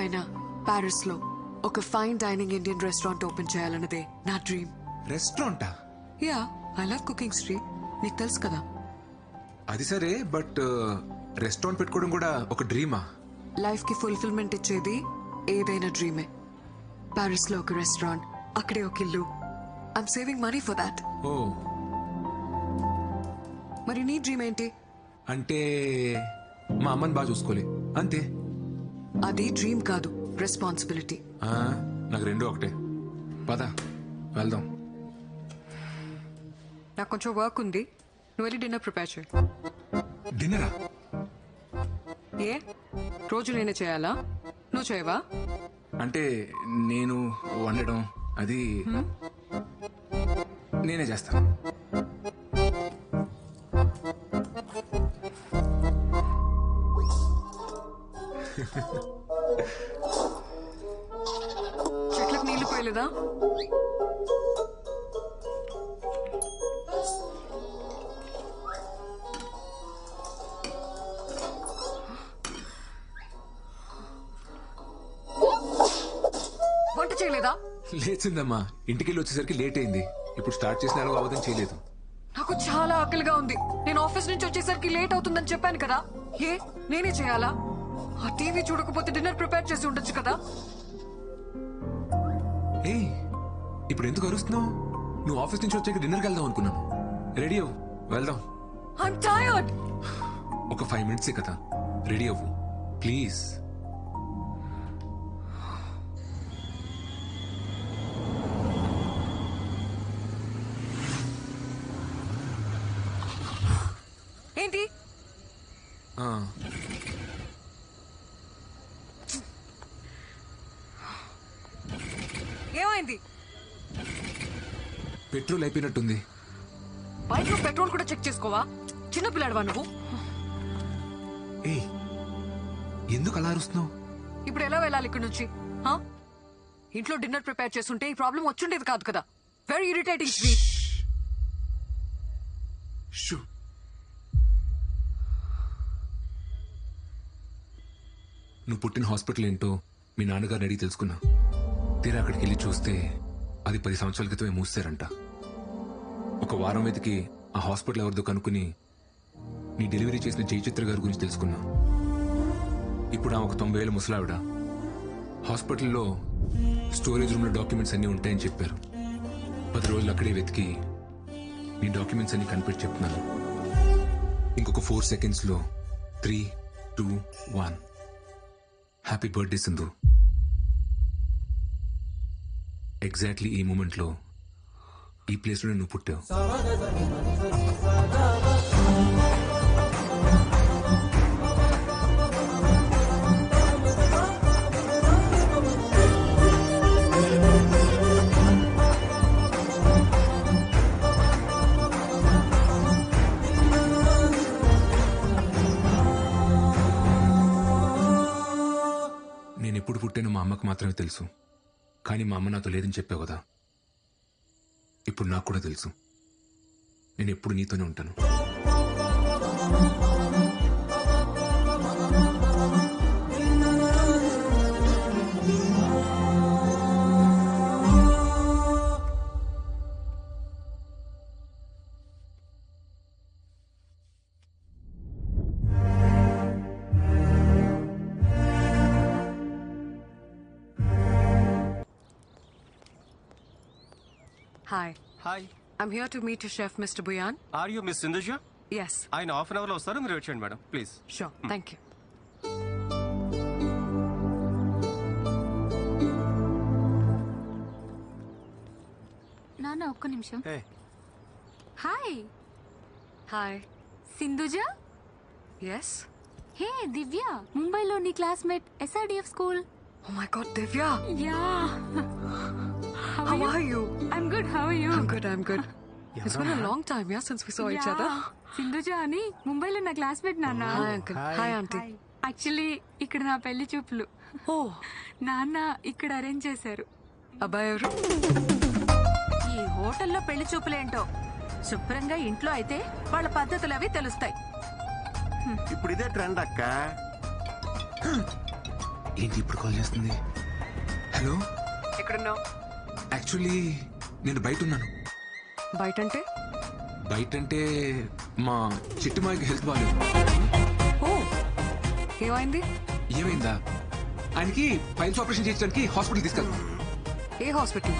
అయినా ప్యారిస్లో ఒక fine dining Indian restaurant open చేయాలన్నదే నా డ్రీమ్. రెస్టారెంటా? Yeah I love cooking Sri నీకు తెలుసు కదా. అది సరే బట్ రెస్టారెంట్ పెట్టుకోవడం కూడా ఒక డ్రీమా? లైఫ్కి ఫుల్ఫిల్మెంట్ ఇచ్చేది ఏదైనా డ్రీమే. ప్యారిస్లో ఒక రెస్టారెంట్ అక్కడే ఒక ఇల్లు. I'm saving money for that oh. మరి నీ డ్రీమ్ ఏంటి? అంటే మా అమ్మని బాగా చూసుకోలే. అంతే. అది డ్రీమ్ కాదు రెస్పాన్సిబిలిటీ ఆ, నాకు రెండు ఒకటే. పద వెళ్దాం. నాకు కొంచెం వర్క్ ఉంది. నువ్వు వెళ్ళి డిన్నర్ ప్రిపేర్ చేయి. డిన్నరా ఏ? రోజు నేనే చేయాలా? నువ్వు చేయవా? అంటే నేను వండడం అది నేనే చేస్తాను. చెట్లకు నీళ్ళు పోయలేదా? వంట చేయలేదా? లేచిందమ్మా. ఇంటికి వచ్చేసరికి లేట్ అయింది. ఇప్పుడు స్టార్ట్ చేసిన అవధం చేయలేదు. నాకు చాలా ఆకలిగా ఉంది. నేను ఆఫీస్ నుంచి వచ్చేసరికి లేట్ అవుతుందని చెప్పాను కదా. ఏ? నేనే చేయాలా? ఆ టీవీ చూడకపోతే డిన్నర్ ప్రిపేర్ చేసి ఉండొచ్చు కదా? ఏయ్ ఇప్పుడు ఎందుకు అరుస్తున్నావు? నువ్వు ఆఫీస్ నుంచి వచ్చాక డిన్నర్కి వెళ్దాం అనుకున్నాను. రెడీ అవ్వు వెళ్దాం. ఐఎమ్ టైర్డ్ ఒక ఫైవ్ మినిట్సే కదా? రెడీ అవ్వు ప్లీజ్. ఏంటి? ఏమైంది పెట్రోల్ అయిపోయినట్టుంది. బైక్లో పెట్రోల్ కూడా చెక్ చేసుకోవా? చిన్న పిల్లాడవా నువ్వు? ఏయ్ ఎందుకు అలా అరుస్తున్నావు? ఇప్పుడు ఎలా వెళ్ళాలి ఇక్కడ నుంచి? హా? ఇంట్లో డిన్నర్ ప్రిపేర్ చేస్తుంటే ఈ ప్రాబ్లం వచ్చుండేది కాదు కదా. వెరీ ఇరిటేటింగ్ శ్రీ షూ. నువ్వు పుట్టిన హాస్పిటల్ ఏంటో మీ నాన్నగారిని అడిగి తెలుసుకున్నా తీరా అక్కడికి వెళ్ళి చూస్తే అది పది సంవత్సరాల క్రితమే మూసారంట. ఒక వారం వెతికి ఆ హాస్పిటల్ ఎవరిదో కనుక్కుని నీ డెలివరీ చేసిన జయచిత్ర గారి గురించి తెలుసుకున్నా. ఇప్పుడు ఆమె ఒక తొంభై వేల ముసలావిడ. హాస్పిటల్లో స్టోరేజ్ రూమ్లో డాక్యుమెంట్స్ అన్నీ ఉంటాయని చెప్పారు. పది రోజులు అక్కడే వెతికి నీ డాక్యుమెంట్స్ అన్ని కనిపెట్టి చెప్తున్నాను. ఇంకొక ఫోర్ సెకండ్స్లో three two one. Happy birthday Sindhu. Exactly ఈ మూమెంట్లో ఈ ప్లేస్లో నువ్వు పుట్టావు. నేను ఎప్పుడు పుట్టానో మా అమ్మకు మాత్రమే తెలుసు. కానీ మా అమ్మ నాతో లేదని చెప్పావు కదా. ఇప్పుడు నాకు కూడా తెలుసు. నేను ఎప్పుడు నీతోనే ఉంటాను. Hi hi I'm here to meet chef mister Buyan are you miss Sindhuja yes ఆయన హాఫ్ అన్ అవర్లో వస్తారు మీరు వచ్చేయండి madam. Please sure thank you నాన్న ఒక్క నిమిషం. ఏ hi hi Sindhuja yes hey Divya ముంబైలో నీ classmate SRDF school oh my god Divya yeah how are you I'm good how you I'm good, I'm good. It's been a long time, yeah, since we saw each other. Sindhuja అని ముంబైలో నా classmate నాన్న. Hi, uncle. Hi, auntie. Actually ఇక్కడ నా పెళ్ళి చూపులు. Oh, నాన్న ఇక్కడ అరేంజ్ చేశారు. అబ్బాయి ఎవరు? ఈ హోటల్లో పెళ్ళి చూపులేంటో? శుభ్రంగా ఇంట్లో అయితే వాళ్ళ పద్ధతులు అవి తెలుస్తాయి. ఇప్పుడు ఇదే ట్రెండ్ అక్క. ఏంటి ఇప్పుడు కాల్ చేస్తుంది? హలో? ఎక్కడున్నావు? యాక్చువల్లీ నేను బయట ఉన్నాను బయట అంటే బయట అంటే మా చిట్టుమాయికి హెల్త్ బాగాలేదు ఓ ఏమైంది? ఏమైందా? ఆయనకి పైల్స్ ఆపరేషన్ చేయించడానికి హాస్పిటల్ తీసుకెళ్తాం ఏ హాస్పిటల్?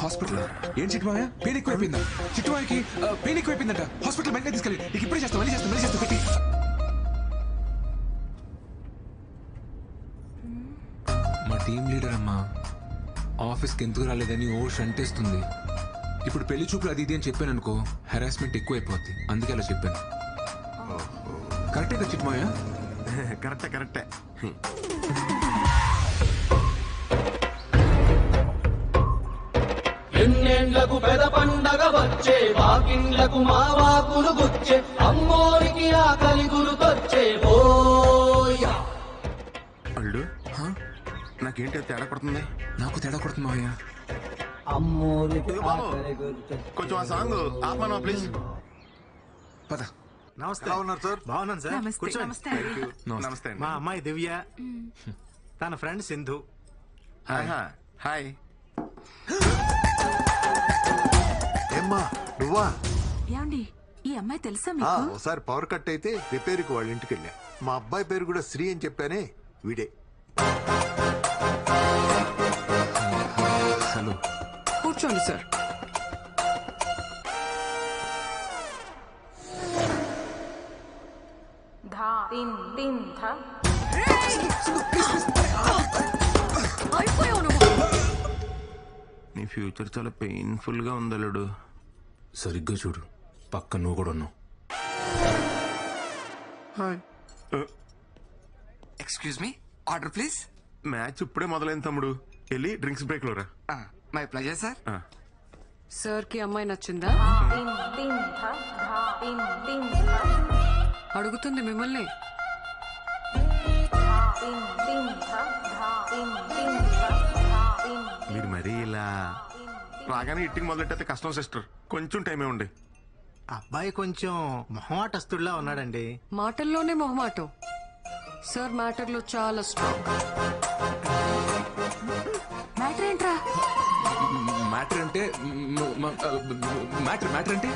హాస్పిటల్? ఏం చిట్టుమాయ? పెయిన్ ఎక్కువైపోయిందా? చిట్టుమాయకి పెయిన్ ఎక్కువైపోయిందంట. హాస్పిటల్ వెంటనే తీసుకెళ్ళి నీకు ఇప్పుడే చేస్తాం మళ్ళీ చేస్తాం మళ్ళీ చేస్తాం పెట్టి. మా టీం లీడర్ అమ్మా. ఆఫీస్కి ఎందుకు రాలేదని ఓ అంటేస్తుంది. ఇప్పుడు పెళ్ళి చూపులు అది ఇది అని చెప్పాను అనుకో హెరాస్మెంట్ ఎక్కువైపోద్ది. అందుకే అలా చెప్పాను. కరెక్టే కదా చిట్టుమాయ కరెక్టే కరెక్టే. ఎన్నెండ్లకు పెద పండగ వచ్చే వాకిండ్లకు మా వాకులు గుచ్చే అమ్మోరికి ఆకలి గురుకొచ్చే నాకేంటి తేడా కొడుతుంది? నాకు తేడా కొడుతుంది మావయ్య. బాబు. కొంచెం ఆ సాంగ్ ఆపమా ప్లీజ్. పద. నమస్తే. ఉన్నారు సార్? బాగున్నాను సార్. నమస్తే కూర్చోండి. నమస్తే. అండి నమస్తే. అండి. మా అమ్మాయి దివ్య తన ఫ్రెండ్ సింధు. ఆహా, హాయ్. ఏమ్మా నువ్వా? ఏమండి ఈ అమ్మాయి తెలుసా ఆ, మీకు ఒకసారి పవర్ కట్ అయితే రిపేర్కి వాళ్ళ ఇంటికి వెళ్ళా మా అబ్బాయి పేరు కూడా శ్రీ అని చెప్పానే వీడే. హలో కూర్చోండి సార్ అయిపోయావు నువ్వు నీ ఫ్యూచర్ చాలా పెయిన్ఫుల్గా ఉంది అల్లుడు సరిగ్గా చూడు. పక్క నువ్వు కూడా ఉన్నావు. Excuse me order please match ఇప్పుడే మొదలైంది తమ్ముడు. వెళ్ళి డ్రింక్స్ బ్రేక్లో రా మై ప్లెజర్ సార్. సార్కి అమ్మాయి నచ్చిందా? అడుగుతుంది మిమ్మల్ని. మీరు మరీ ఇలా రాగానే ఇట్టికి మొదలెట్టయితే కష్టం సిస్టర్. కొంచెం టైమే ఉండి. అబ్బాయి కొంచెం మొహమాటస్తుడిలా ఉన్నాడండి. మాటల్లోనే మొహమాటం. సార్ మ్యాటర్లో చాలా స్ట్రాంగ్. మ్యాటర్ ఏంట్రా? మ్యాటర్ అంటే మ్యాటర్ మ్యాటర్ అంటే?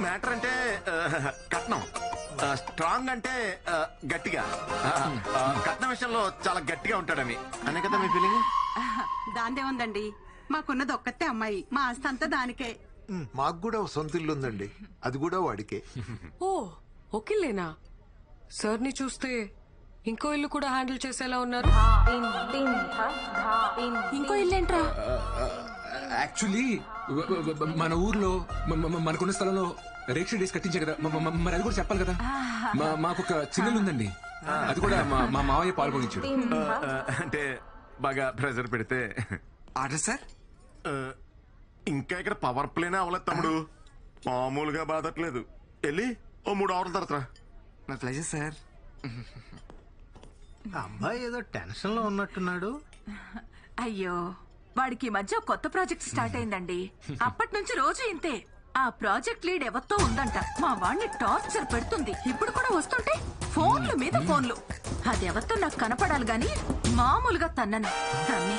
మ్యాటర్ అంటే ఆ, కట్నం. స్ట్రాంగ్ అంటే గట్టిగా. కట్నం విషయంలో చాలా గట్టిగా ఉంటాడని. అనే కదా మీ ఫీలింగ్ దాందే ఉందండి. మాకున్నది ఒక్కతే అమ్మాయి. మా ఆస్తి అంతా దానికే. మాకు కూడా సొంత ఇల్లు ఉందండి. అది కూడా వాడికే. ఓ ఓకేలేనా సార్ని చూస్తే ఇంకో ఇల్లు కూడా హ్యాండిల్ చేసేలా ఉన్నారు. ఇంకో ఇల్లేంట్రా యాక్చువల్లీ మన ఊర్లో మనకున్న స్థలంలో రేక్ష డేస్ కట్టించే కదా. మరి అది కూడా చెప్పాలి కదా? మా- మాకు ఒక చిన్నలు ఉందండి. అది కూడా మా- మావయ్య పాల్గొనించాడు అంటే బాగా ప్రెజర్ పెడితే. Order sir? ఇంకా ఇక్కడ పవర్ ప్లేనే అవ్వలేదు తమ్ముడు. మామూలుగా బాధట్లేదు. వెళ్ళి ఓ మూడు అవర్ల తర్వాత. మై ప్లెజర్ సార్ అబ్బాయి ఏదో టెన్షన్లో ఉన్నట్టున్నాడు. అయ్యో వాడికి ఈ మధ్య కొత్త ప్రాజెక్ట్ స్టార్ట్ అయిందండి. అప్పటి నుంచి రోజు ఇంతే. ఆ ప్రాజెక్ట్ లీడ్ ఎవరితో ఉందంట? మా వాడిని టార్చర్ పెడుతుంది. ఇప్పుడు కూడా వస్తుంటే ఫోన్లు మీద ఫోన్లు. అది ఎవరితో నాకు కనపడాలి గాని మామూలుగా తన్నను. తన్ని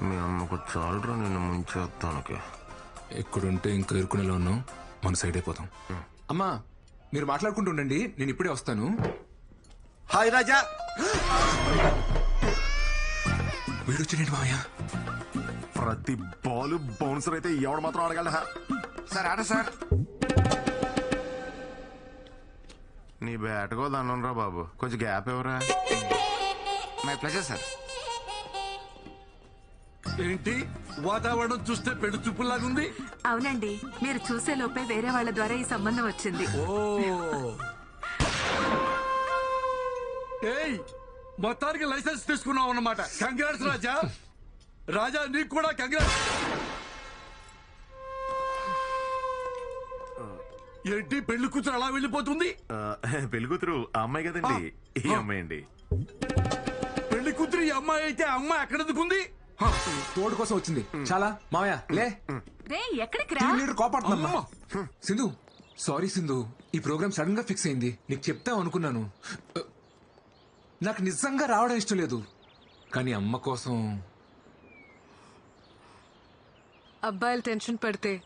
మీ అమ్మకు చాలరా నిన్ను ముంచేస్తానికి ఎక్కడుంటే ఇంకా ఇరుకునేలా ఉన్నాం మన సైడ్ అయిపోతాం అమ్మా మీరు మాట్లాడుకుంటూ ఉండండి నేను ఇప్పుడే వస్తాను. హాయ్ రాజా. వీడు వచ్చిండి మావయ్య. ప్రతి బాల్ బౌన్సర్ అయితే ఎవడు మాత్రం ఆడగలరా సార్ ఆర్డర్ సార్. నీ బ్యాట్కో దండం రా బాబు. కొంచెం గ్యాప్ ఎవరా మై ప్లెజర్ సార్. ఏంటి? వాతావరణం చూస్తే పెళ్ళి చూపులాగుంది అవునండి. మీరు చూసే లోపే వేరే వాళ్ళ ద్వారా ఈ సంబంధం వచ్చింది. ఓ. ఏయ్ మొత్తానికి లైసెన్స్ తీసుకున్నావు అన్నమాట. కంగ్రాట్స్ రాజా. రాజా నీకు కూడా కంగ్రాట్స్. ఏంటి పెళ్ళి కూతురు అలా వెళ్ళిపోతుంది? ఆ, పెళ్ళి కూతురు ఆ అమ్మాయి కదండి. ఈ అమ్మాయి అండి. పెళ్ళి కూతురు ఈ అమ్మాయి అయితే ఆ అమ్మాయి ఎక్కడ ఎందుకుంది హ, తోడు కోసం వచ్చింది. చాలా? మావయ్య లే. రే ఎక్కడికి రా? టీం లీడర్ కోపాడుతుందమ్మా సింధు. సారీ సింధు. ఈ ప్రోగ్రామ్ సడన్గా ఫిక్స్ అయింది. నీకు చెప్తాం అనుకున్నాను. నాకు నిజంగా రావడం ఇష్టం లేదు. కానీ అమ్మ కోసం. అబ్బాయిలు టెన్షన్ పడితే